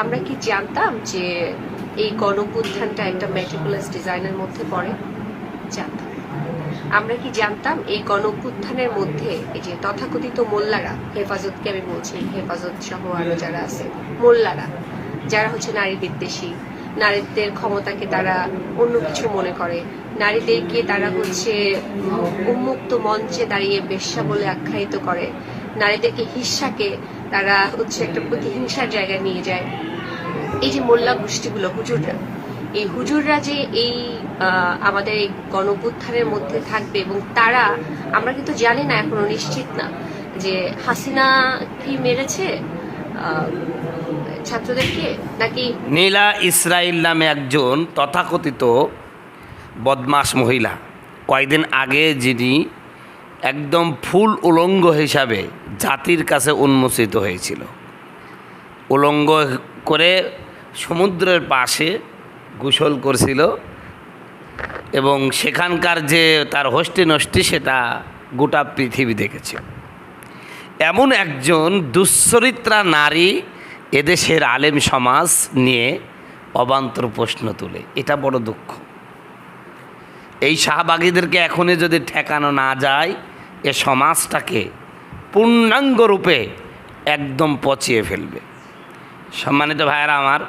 আমরা কি জানতাম যে এই গণপুত্থানটা একটা মেটিকুলাস ডিজাইনের মধ্যে পড়ে? জানতাম। আমরা কি জানতাম এই গণপুত্থানের মধ্যে এই যে তথাকথিত মোল্লারা, হেফাজতকে আমি বলছি, হেফাজত সহ আরও যারা আছে, মোল্লারা, যারা হচ্ছে নারী বিদ্বেষী, নারীদের ক্ষমতাকে তারা অন্য কিছু মনে করে নারীদেরকে তারা হচ্ছে উন্মুক্ত মঞ্চে দাঁড়িয়ে বেশ্যা বলে আখ্যায়িত করে, নারীদেরকে হিংসাকে তারা হচ্ছে একটা প্রতিহিংসার জায়গায় নিয়ে যায়। এই যে মোল্লা গোষ্ঠীগুলো, হুজুররা, এই হুজুররা যে এই আমাদের এই গণপুত্থানের মধ্যে থাকবে এবং তারা, আমরা কিন্তু জানি না, এখনও নিশ্চিত না, যে হাসিনা কি মেরেছে? ছাত্রদেরকে? নাকি নীলা ইসরাইল নামে একজন তথাকথিত বদমাস মহিলা, কয়েকদিন আগে যিনি একদম ফুল উলঙ্গ হিসাবে জাতির কাছে উন্মোচিত হয়েছিল। উলঙ্গ করে সমুদ্রের পাশে গোসল করছিল এবং সেখানকার যে তার হস্টি নষ্টি সেটা গোটা পৃথিবী দেখেছে। এমন একজন দুশ্চরিত্রা নারী এদেশের আলেম সমাজ নিয়ে অবান্তর প্রশ্ন তুলে। এটা বড় দুঃখ। এই শাহবাগীদেরকে এখনই যদি ঠেকানো না যায় এ সমাজটাকে পূর্ণাঙ্গ রূপে একদম পচিয়ে ফেলবে। সম্মানিত ভাইয়েরা আমার,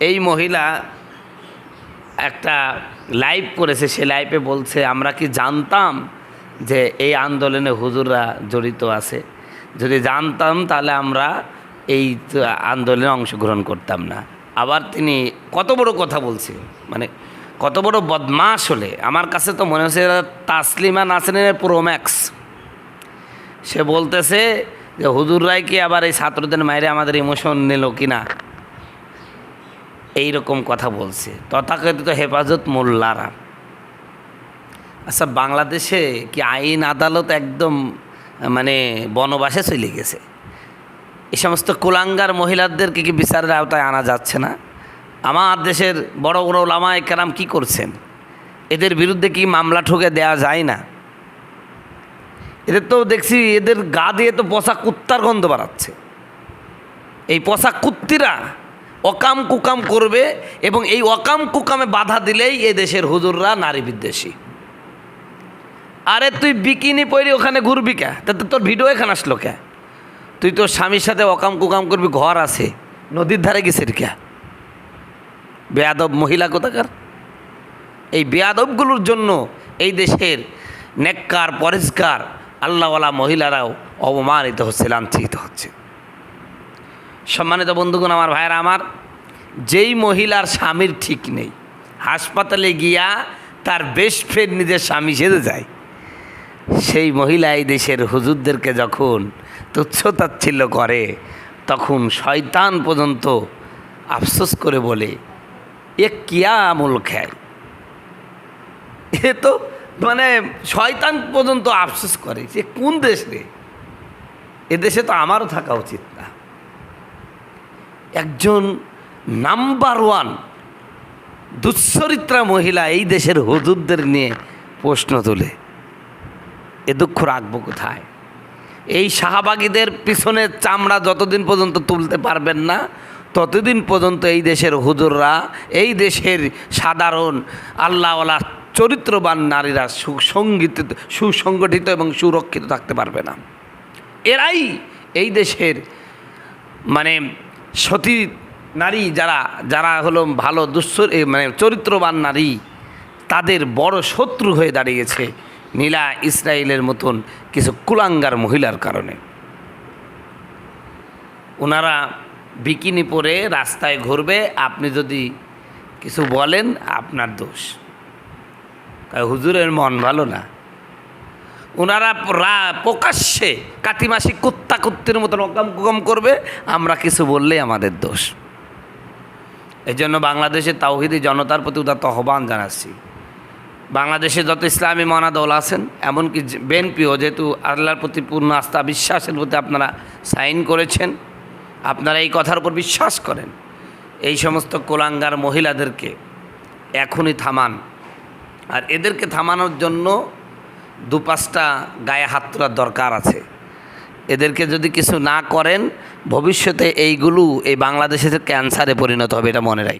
এই মহিলা একটা লাইভ করেছে, সে লাইভে বলছে, আমরা কি জানতাম যে এই আন্দোলনে হুজুররা জড়িত আছে? যদি জানতাম তাহলে আমরা এই আন্দোলনে অংশগ্রহণ করতাম না। আবার তিনি কত বড় কথা বলছে মানে কত বড় বদমাস হলে। আমার কাছে তো মনে হচ্ছে তাসলিমা নাসরিনের প্রোম্যাক্স সে বলতেছে যে হুজুররাই কি আবার এই ছাত্রদের মায়েরে আমাদের ইমোশন নিল কি না? এইরকম কথা বলছে। তথাকথিত হেফাজত মোল্লারা। আচ্ছা বাংলাদেশে কি আইন আদালত একদম মানে বনবাসে চলে গেছে? এই সমস্ত কুলাঙ্গার মহিলাদেরকে কি বিচারের আওতায় আনা যাচ্ছে না? আমার দেশের বড় বড় লামা কেরাম কি করছেন? এদের বিরুদ্ধে কি মামলা ঠুকে দেওয়া যায় না? এদের তো দেখছি এদের গা দিয়ে তো পচা কুত্তার গন্ধ বাড়াচ্ছে। এই পচা কুত্তিরা অকাম কুকাম করবে এবং এই অকাম কুকামে বাধা দিলেই এ দেশের হুজুররা নারী বিদ্বেষী। আরে তুই বিকিনি পরে ওখানে ঘুরবি কে? তাতে তোর ভিডিও এখানে আসলো কে? তুই তোর স্বামীর সাথে অকাম কুকাম করবি, ঘর আছে, নদীর ধারে গেছিস কে? বেয়াদব মহিলা কোথাকার? এই বেয়াদবগুলোর জন্য এই দেশের নেককার, পরিষ্কার আল্লাহওয়ালা মহিলারাও অবমানিত হচ্ছে, লাঞ্ছিত হচ্ছে। সম্মানিত বন্ধুগণ, আমার ভাইয়েরা, আমার যেই মহিলার স্বামীর ঠিক নেই, হাসপাতালে গিয়া তার বেস্ট ফ্রেন্ড নিজের স্বামী সেজে যায়, সেই মহিলা এই দেশের হুজুরদেরকে যখন তুচ্ছতাচ্ছিল্য করে, তখন শয়তান পর্যন্ত আফসোস করে বলে এ কিয়া আমল খায় এ তো মানে শয়তান পর্যন্ত আফসোস করে যে কোন দেশ রে? এদেশে তো আমারও থাকা উচিত না। একজন নাম্বার ওয়ান দুশ্চরিত্রা মহিলা এই দেশের হুজুরদের নিয়ে প্রশ্ন তোলে, এ দুঃখ রাখব কোথায়? এই শাহবাগীদের পিছনে চামড়া যতদিন পর্যন্ত তুলতে পারবেন না ততদিন পর্যন্ত এই দেশের হুজুররা, এই দেশের সাধারণ আল্লাহওয়ালা চরিত্রবান নারীরা সুসঙ্গিত সুসংগঠিত এবং সুরক্ষিত থাকতে পারবে না। এরাই এই দেশের মানে সতী নারী যারা যারা হলো ভালো এ মানে চরিত্রবান নারী, তাদের বড় শত্রু হয়ে দাঁড়িয়েছে নীলা ইসরায়েলের মতন কিছু কুলাঙ্গার মহিলার কারণে। ওনারা বিকিনি পরে রাস্তায় ঘুরবে, আপনি যদি কিছু বলেন, আপনার দোষ। তাই হুজুরের মন ভালো না। ওনারা প্রকাশ্যে কাতিমাসি কুত্তা কুত্তির মতন অকাম কুকাম করবে, আমরা কিছু বললেই আমাদের দোষ। এই জন্য বাংলাদেশের তাওহিদি জনতার প্রতি উদাত্ত আহ্বান জানাচ্ছি। বাংলাদেশে যত ইসলামী মনাদল আছেন, এমনকি বিএনপিও যেহেতু আল্লাহর প্রতি পূর্ণ আস্থা, বিশ্বাসের প্রতি আপনারা সাইন করেছেন আপনারা এই কথার উপর বিশ্বাস করেন। এই সমস্ত কোলাঙ্গার মহিলাদেরকে এখনই থামান। আর এদেরকে থামানোর জন্য দু পাঁচটা গায়ে হাত তোলার দরকার আছে। এদেরকে যদি কিছু না করেন, ভবিষ্যতে এইগুলো এই বাংলাদেশের ক্যান্সারে পরিণত হবে এটা মনে রাখ।